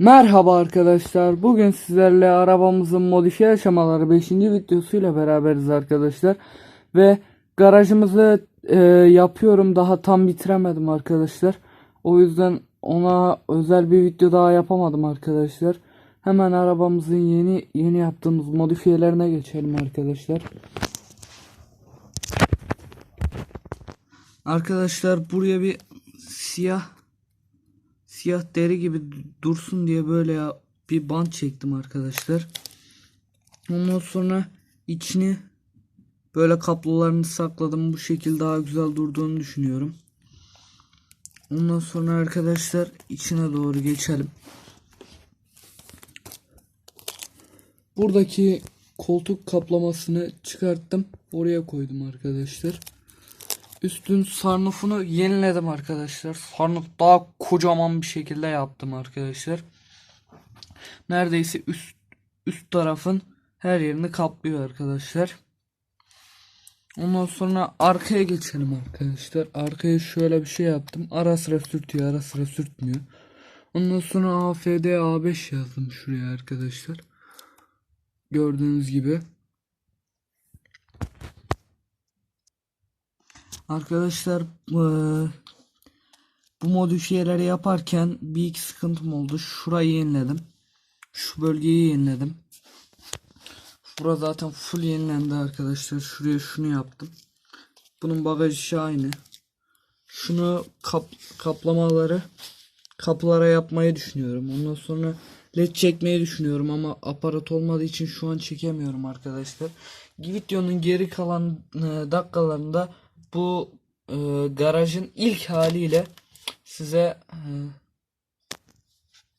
Merhaba arkadaşlar. Bugün sizlerle arabamızın modifiye aşamaları 5. videosuyla beraberiz arkadaşlar. Ve garajımızı e, yapıyorum. Daha tam bitiremedim arkadaşlar. O yüzden ona özel bir video daha yapamadım arkadaşlar. Hemen arabamızın yeni yeni yaptığımız modifiyelerine geçelim arkadaşlar. Arkadaşlar buraya bir siyah siyah deri gibi dursun diye böyle ya bir bant çektim arkadaşlar. Ondan sonra içini böyle kablolarını sakladım. Bu şekilde daha güzel durduğunu düşünüyorum. Ondan sonra arkadaşlar içine doğru geçelim. Buradaki koltuk kaplamasını çıkarttım. Oraya koydum arkadaşlar. Üstün sarnufunu yeniledim arkadaşlar. Sarnuf daha kocaman bir şekilde yaptım arkadaşlar. Neredeyse üst üst tarafın her yerini kaplıyor arkadaşlar. Ondan sonra arkaya geçelim arkadaşlar. Arkaya şöyle bir şey yaptım. Ara sıra sürtüyor, ara sıra sürtmüyor. Ondan sonra AFD A5 yazdım şuraya arkadaşlar. Gördüğünüz gibi. Arkadaşlar eee, bu modifiyeleri yaparken bir iki sıkıntım oldu. Şurayı yeniledim. Şu bölgeyi yeniledim. Bura zaten full yenilendi arkadaşlar. Şuraya şunu yaptım. Bunun bagaj işi aynı. Şunu kap, kaplamaları kapılara yapmayı düşünüyorum. Ondan sonra led çekmeyi düşünüyorum ama aparat olmadığı için şu an çekemiyorum arkadaşlar. Videonun geri kalan e, dakikalarında bu e, garajın ilk haliyle size e,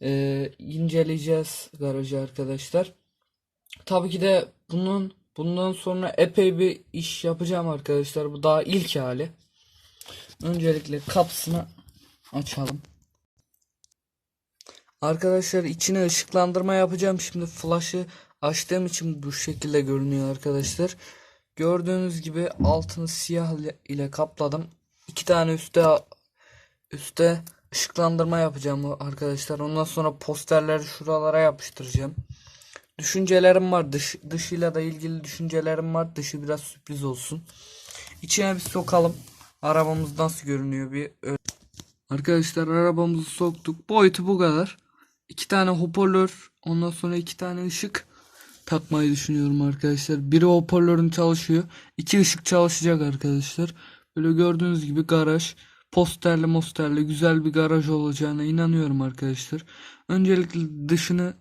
e, inceleyeceğiz garajı arkadaşlar. Tabii ki de bunun bundan sonra epey bir iş yapacağım arkadaşlar. Bu daha ilk hali. Öncelikle kapısını açalım. Arkadaşlar içine ışıklandırma yapacağım. Şimdi flash'ı açtığım için bu şekilde görünüyor arkadaşlar. Gördüğünüz gibi altını siyah ile- kapladım. İki tane üstte üstte ışıklandırma yapacağım arkadaşlar. Ondan sonra posterleri şuralara yapıştıracağım. Düşüncelerim var. Dış, dışıyla da ilgili düşüncelerim var. Dışı biraz sürpriz olsun. İçine bir sokalım. Arabamız nasıl görünüyor bir Arkadaşlar arabamızı soktuk. Boyutu bu kadar. İki tane hoparlör, ondan sonra iki tane ışık takmayı düşünüyorum arkadaşlar. Biri hoparlörün çalışıyor. iki ışık çalışacak arkadaşlar. Böyle gördüğünüz gibi garaj. Posterli mosterli güzel bir garaj olacağına inanıyorum arkadaşlar. Öncelikle dışını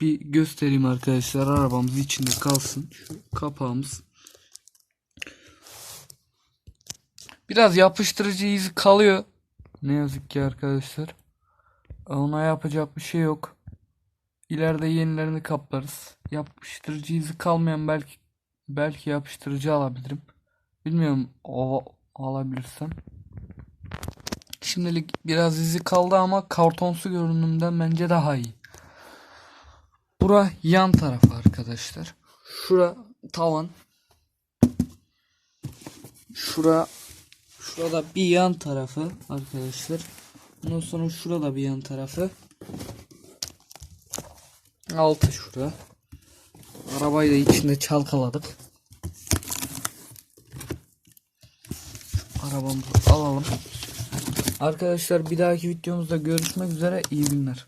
bir göstereyim arkadaşlar. Arabamız içinde kalsın. Şu kapağımız. Biraz yapıştırıcı izi kalıyor. Ne yazık ki arkadaşlar. Ona yapacak bir şey yok. İleride yenilerini kaplarız. Yapıştırıcı izi kalmayan belki belki yapıştırıcı alabilirim. Bilmiyorum o alabilirsem. Şimdilik biraz izi kaldı ama kartonsu görünümden bence daha iyi. Bura yan tarafı arkadaşlar. Şura tavan. Şura şurada bir yan tarafı arkadaşlar. Ondan sonra şurada bir yan tarafı. Altı şurada. Arabayı da içinde çalkaladık. Arabamızı alalım. Arkadaşlar bir dahaki videomuzda görüşmek üzere. İyi günler.